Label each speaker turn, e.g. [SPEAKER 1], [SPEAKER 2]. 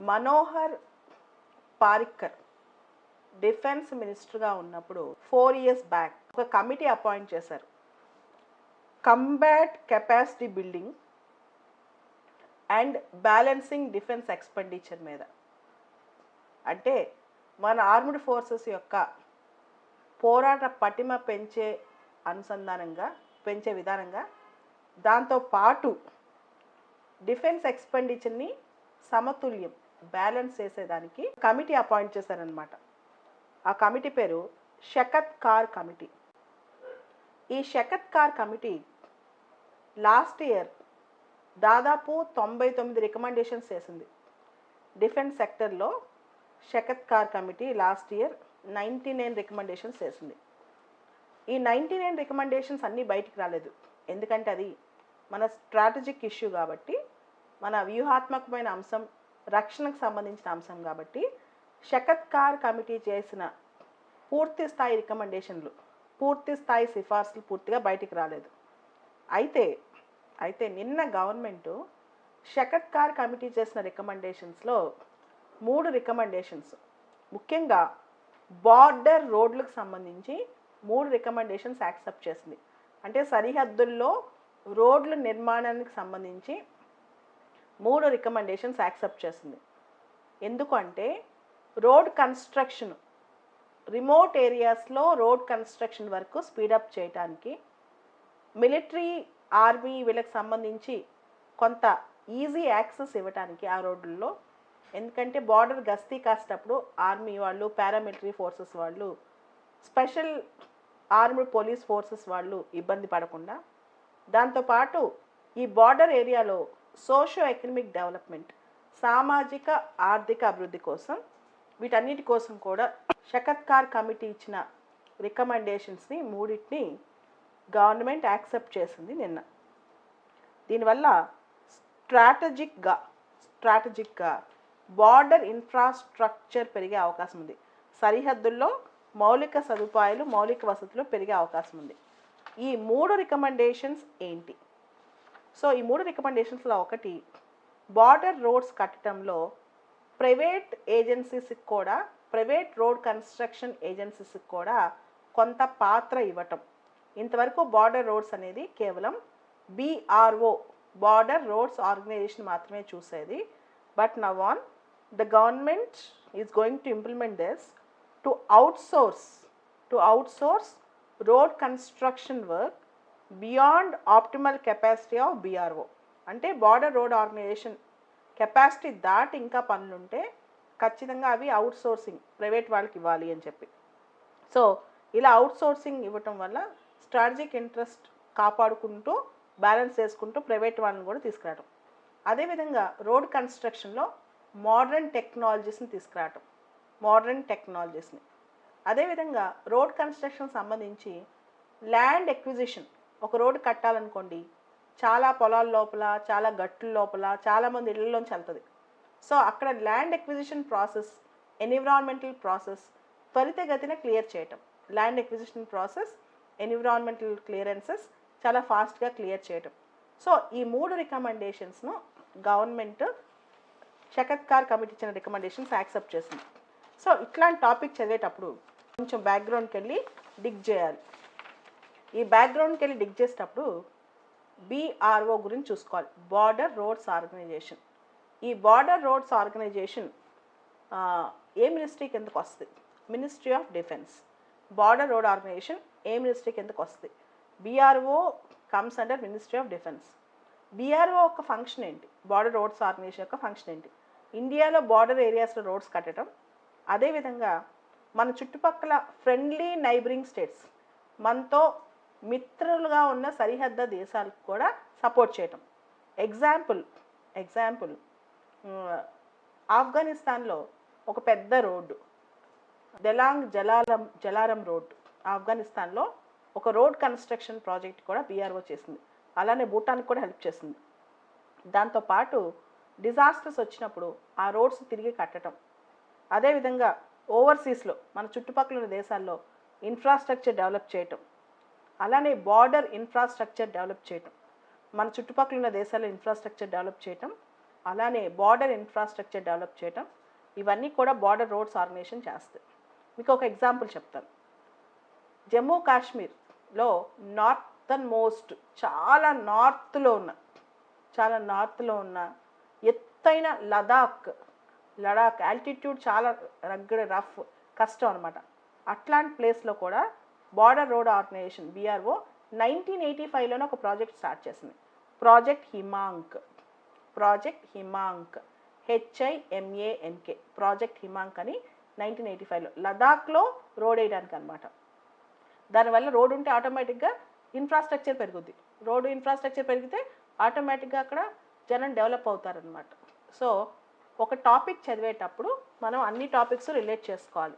[SPEAKER 1] Manohar Parrikar defence మినిస్టర్గా ఉన్నప్పుడు four years back ఒక కమిటీ అపాయింట్ చేశారు. Combat capacity building and balancing defence expenditure మీద. అంటే మన ఆర్మ్డ్ ఫోర్సెస్ యొక్క పోరాట పటిమ పెంచే అనుసంధానంగా పెంచే విధానంగా దాంతో పాటు డిఫెన్స్ ఎక్స్పెండిచర్ని సమతుల్యం బ్యాలెన్స్ చేసేదానికి కమిటీ అపాయింట్ చేశారనమాట ఆ కమిటీ పేరు షకత్ కార్ కమిటీ. ఈ Shekatkar committee last year దాదాపు తొంభై తొమ్మిది రికమెండేషన్స్ చేసింది. డిఫెన్స్ సెక్టర్లో Shekatkar committee last year ninety nine recommendations చేసింది. ఈ నైంటీ నైన్ రికమెండేషన్స్ అన్నీ బయటికి రాలేదు. ఎందుకంటే అది మన స్ట్రాటజిక్ ఇష్యూ కాబట్టి మన వ్యూహాత్మకమైన అంశం రక్షణకు సంబంధించిన అంశం కాబట్టి షకత్కార్ కమిటీ చేసిన పూర్తి స్థాయి రికమెండేషన్లు పూర్తి స్థాయి సిఫార్సులు పూర్తిగా బయటికి రాలేదు. అయితే అయితే నిన్న గవర్నమెంటు షకత్కార్ కమిటీ చేసిన రికమెండేషన్స్లో మూడు రికమెండేషన్స్. ముఖ్యంగా బార్డర్ రోడ్లకు సంబంధించి మూడు రికమెండేషన్స్ యాక్సెప్ట్ చేసింది. అంటే సరిహద్దుల్లో రోడ్ల నిర్మాణానికి సంబంధించి మూడు రికమెండేషన్స్ యాక్సెప్ట్ చేసింది ఎందుకంటే రోడ్ కన్స్ట్రక్షన్ రిమోట్ ఏరియాస్లో రోడ్ కన్స్ట్రక్షన్ వరకు స్పీడప్ చేయడానికి మిలిటరీ ఆర్మీ వీళ్ళకి సంబంధించి కొంత ఈజీ యాక్సెస్ ఇవ్వడానికి ఆ రోడ్లలో ఎందుకంటే బార్డర్ గస్తీ కాసేటప్పుడు ఆర్మీ వాళ్ళు పారామిలిటరీ ఫోర్సెస్ వాళ్ళు స్పెషల్ ఆర్మ్డ్ పోలీస్ ఫోర్సెస్ వాళ్ళు ఇబ్బంది పడకుండా. దాంతోపాటు ఈ బార్డర్ ఏరియాలో సోషో ఎకనమిక్ డెవలప్మెంట్ సామాజిక ఆర్థిక అభివృద్ధి కోసం వీటన్నిటి కోసం కూడా షకత్కార్ కమిటీ ఇచ్చిన రికమెండేషన్స్ని మూడింటిని గవర్నమెంట్ యాక్సెప్ట్ చేసింది నిన్న. దీనివల్ల స్ట్రాటజిక్గా స్ట్రాటజిక్గా బార్డర్ ఇన్ఫ్రాస్ట్రక్చర్ పెరిగే అవకాశం ఉంది. సరిహద్దుల్లో మౌలిక సదుపాయాలు మౌలిక వసతులు పెరిగే అవకాశం ఉంది. ఈ మూడు రికమెండేషన్స్ ఏంటి? సో ఈ మూడు రికమెండేషన్స్లో ఒకటి బార్డర్ రోడ్స్ కట్టడంలో ప్రైవేట్ ఏజెన్సీస్కి కూడా ప్రైవేట్ రోడ్ కన్స్ట్రక్షన్ ఏజెన్సీస్కి కూడా కొంత పాత్ర ఇవ్వటం. ఇంతవరకు బార్డర్ రోడ్స్ అనేది కేవలం బీఆర్ఓ బార్డర్ రోడ్స్ ఆర్గనైజేషన్ మాత్రమే చూసేది. But now on the government is going to implement this to outsource to outsource road construction work beyond optimal capacity of BRO అంటే బార్డర్ రోడ్ ఆర్గనైజేషన్ కెపాసిటీ దాటి ఇంకా పనులుంటే ఖచ్చితంగా అవి out sourcing private వాళ్ళకి ఇవ్వాలి అని చెప్పి. సో ఇలా అవుట్ సోర్సింగ్ ఇవ్వటం వల్ల స్ట్రాటజిక్ ఇంట్రెస్ట్ కాపాడుకుంటూ బ్యాలెన్స్ చేసుకుంటూ ప్రైవేట్ వాళ్ళని కూడా తీసుకురావటం. అదేవిధంగా రోడ్ కన్స్ట్రక్షన్లో మోడర్న్ టెక్నాలజీస్ని తీసుకురావటం. మోడర్న్ టెక్నాలజీస్ని. అదేవిధంగా రోడ్ కన్స్ట్రక్షన్ సంబంధించి ల్యాండ్ ఎక్విజిషన్ ఒక రోడ్డు కట్టాలనుకోండి చాలా పొలాల లోపల చాలా గట్టుల లోపల చాలామంది ఇళ్ళలోంచి వెళ్తుంది. సో అక్కడ land acquisition process environmental process త్వరితగతిన క్లియర్ చేయటం. Land acquisition process environmental clearances చాలా ఫాస్ట్గా క్లియర్ చేయటం. సో ఈ మూడు రికమెండేషన్స్ను గవర్నమెంట్ షకత్కార్ కమిటీ ఇచ్చిన రికమెండేషన్స్ యాక్సెప్ట్ చేసింది. సో ఇట్లాంటి టాపిక్ చదివేటప్పుడు కొంచెం బ్యాక్గ్రౌండ్కి వెళ్ళి డిగ్ చేయాలి. ఈ బ్యాక్గ్రౌండ్కి వెళ్ళి డిగ్ చేసేటప్పుడు బీఆర్ఓ గురించి చూసుకోవాలి. బార్డర్ రోడ్స్ ఆర్గనైజేషన్ ఈ బార్డర్ రోడ్స్ ఆర్గనైజేషన్ ఏ మినిస్ట్రీ కిందకు వస్తుంది? Ministry of defence border road organisation A ministry కిందకు వస్తుంది? BRO comes under ministry of defence BRO యొక్క ఫంక్షన్ ఏంటి? బార్డర్ రోడ్స్ ఆర్గనైజేషన్ యొక్క ఫంక్షన్ ఏంటి? ఇండియాలో బార్డర్ ఏరియాస్లో రోడ్స్ కట్టడం. అదేవిధంగా మన చుట్టుపక్కల ఫ్రెండ్లీ నైబరింగ్ స్టేట్స్ మనతో మిత్రులుగా ఉన్న సరిహద్ద దేశాలకు కూడా సపోర్ట్ చేయటం. ఎగ్జాంపుల్ ఎగ్జాంపుల్ ఆఫ్ఘనిస్తాన్లో ఒక పెద్ద రోడ్డు దెలాంగ్ జలాలం జలారం రోడ్ ఆఫ్ఘనిస్తాన్లో ఒక రోడ్ కన్స్ట్రక్షన్ ప్రాజెక్ట్ కూడా బీఆర్ఓ చేసింది. అలానే భూటాన్కి కూడా హెల్ప్ చేసింది. దాంతోపాటు డిజాస్టర్స్ వచ్చినప్పుడు ఆ రోడ్స్ తిరిగి కట్టడం అదేవిధంగా ఓవర్సీస్లో మన చుట్టుపక్కల ఉన్న దేశాల్లో ఇన్ఫ్రాస్ట్రక్చర్ డెవలప్ చేయటం. అలానే బార్డర్ ఇన్ఫ్రాస్ట్రక్చర్ డెవలప్ చేయటం. మన చుట్టుపక్కల ఉన్న దేశాల్లో ఇన్ఫ్రాస్ట్రక్చర్ డెవలప్ చేయటం అలానే బార్డర్ ఇన్ఫ్రాస్ట్రక్చర్ డెవలప్ చేయటం ఇవన్నీ కూడా బార్డర్ రోడ్స్ ఆర్గనైజేషన్ చేస్తాయి. మీకు ఒక ఎగ్జాంపుల్ చెప్తాను. జమ్మూ కాశ్మీర్లో నార్థన్ మోస్ట్ చాలా నార్త్లో ఉన్న చాలా నార్త్లో ఉన్న ఎత్తైన లదాఖ్ లడాక్ ఆల్టిట్యూడ్ చాలా రగ్గడ రఫ్ కష్టం అనమాట అట్లాంటి ప్లేస్లో కూడా border road organisation BRO nineteen eighty ఫైవ్లోనే ఒక ప్రాజెక్ట్ స్టార్ట్ చేసింది. Project Himank project Himank H I M A N K project Himank అని నైన్టీన్ ఎయిటీ ఫైవ్లో లదాఖ్లో రోడ్ వేయడానికి అనమాట దానివల్ల రోడ్ ఉంటే ఆటోమేటిక్గా ఇన్ఫ్రాస్ట్రక్చర్ పెరుగుద్ది. రోడ్డు ఇన్ఫ్రాస్ట్రక్చర్ పెరిగితే ఆటోమేటిక్గా అక్కడ జనం డెవలప్ అవుతారనమాట సో ఒక టాపిక్ చదివేటప్పుడు మనం అన్ని టాపిక్స్ రిలేట్ చేసుకోవాలి.